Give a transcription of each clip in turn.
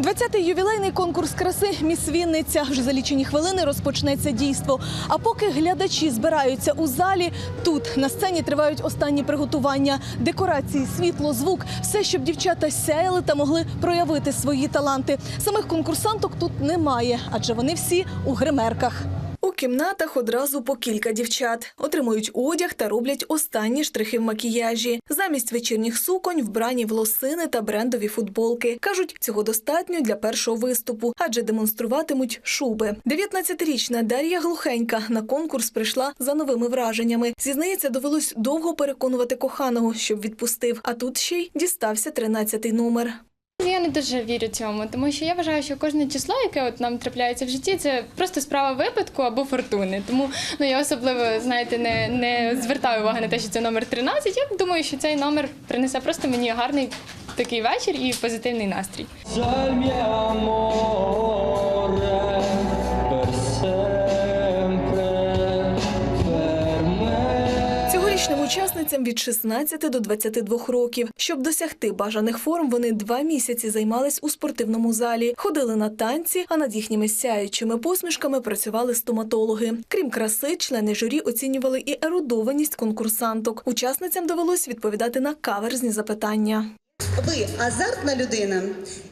20-й ювілейний конкурс краси Міс Вінниця. Вже за лічені хвилини розпочнеться дійство. А поки глядачі збираються у залі, тут на сцені тривають останні приготування, декорації, світло, звук, все, щоб дівчата сяяли та могли проявити свої таланти. Самих конкурсанток тут немає, адже вони всі у гримерках. Кімнатах одразу по кілька дівчат отримують одяг та роблять останні штрихи в макіяжі. Замість вечірніх суконь вбрані в лосини та брендові футболки. кажуть, цього достатньо для першого виступу, адже демонструватимуть шуби. 19-річна Дар'я Глухенька на конкурс прийшла за новими враженнями. Зізнається, довелось довго переконувати коханого, щоб відпустив. А тут ще й дістався 13-й номер. Не дуже вірю цьому, тому що я вважаю, що кожне число, яке от нам трапляється в житті, це просто справа випадку або фортуни. Тому ну я особливо знаєте не, не звертаю уваги на те, що це номер 13. Я думаю, що цей номер принесе просто мені гарний такий вечір і позитивний настрій. Me. Учасницям від 16 до 22 років. Щоб досягти бажаних форм, вони два місяці займались у спортивному залі, ходили на танці, а над їхніми сяючими посмішками працювали стоматологи. Крім краси, члени журі оцінювали і ерудованість конкурсанток. Учасницям довелось відповідати на каверзні запитання. Ви азартна людина.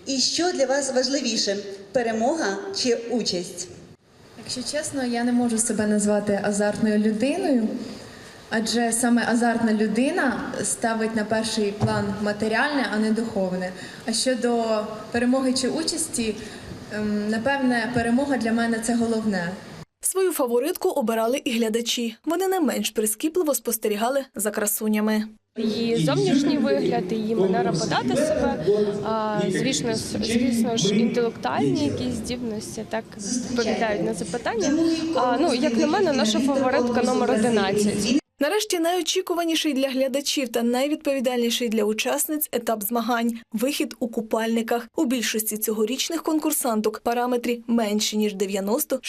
І що для вас важливіше перемога чи участь? Якщо чесно, я не можу себе назвати азартною людиною, адже саме азартна людина ставить на перший план матеріальне, а не духовне. А щодо перемоги чи участі, ем, напевне, перемога для мене це головне. Свою фаворитку обирали і глядачі. Вони не менш прискіпливо спостерігали за красунями. Її зовнішній вигляд, її манера подати себе, а, звісно, звісно ж, інтелектуальні якісь здібності так відповідають на запитання. А, ну, як на мене, наша фаворитка номер 11. Нарешті найочікуваніший для глядачів та найвідповідальніший для учасниць етап змагань вихід у купальниках. У більшості цьогорічних конкурсанток параметри менші ніж 90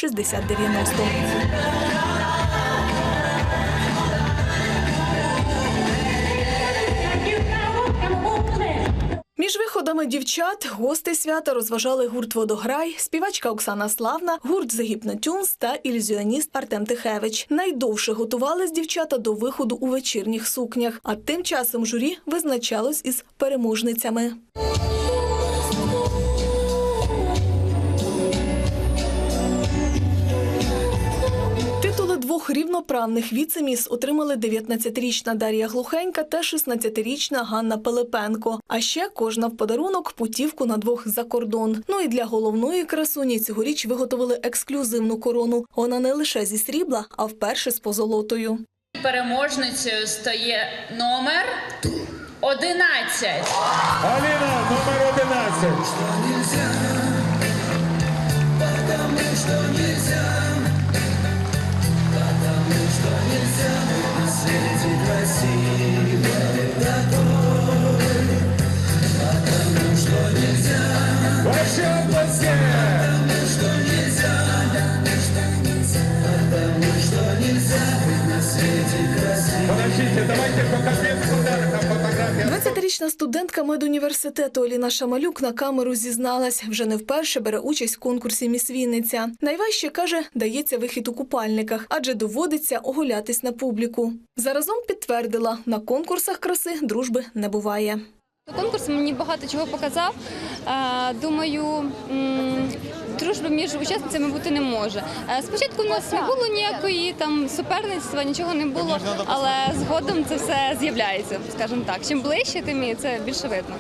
виходами дівчат гости свята розважали гурт Водограй, співачка Оксана Славна, гурт Hypnotunes та ілюзіоніст Артем Тихевич. Найдовше готувались дівчата до виходу у вечірніх сукнях. А тим часом журі визначалось із переможницями. Двох рівноправних віцеміс отримали 19-річна Дар'я Глухенька та 16-річна Ганна Пилипенко. А ще кожна в подарунок путівку на двох за кордон. Ну і для головної красуні цьогоріч виготовили ексклюзивну корону. Вона не лише зі срібла, а вперше з позолотою. Переможницею стає номер 11. Аліна, номер 11. 20-річна студентка медуніверситету Оліна Шамалюк на камеру зізналась, вже не вперше бере участь в конкурсі Міс Вінниця. Найважче каже, дається вихід у купальниках, адже доводиться оголятись на публіку. Заразом підтвердила, на конкурсах краси дружби не буває. Конкурс мені багато чого показав. Е, Думаю, дружби між учасницями бути не може. Е, Спочатку в нас не було ніякої там суперництва, нічого не було, але згодом це все з'являється, скажімо так. Чим ближче, тим і це більше видно.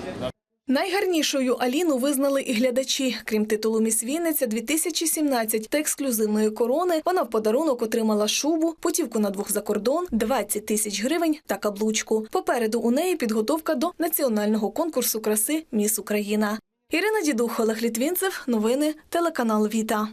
Найгарнішою Аліну визнали і глядачі. Крім титулу Міс Вінниця 2017 та ексклюзивної корони, вона в подарунок отримала шубу, путівку на двох за кордон, 20 тисяч гривень та каблучку. Попереду у неї підготовка до національного конкурсу краси Міс Україна. Ірина Дідух, Олег Літвінцев. Новини телеканал Віта.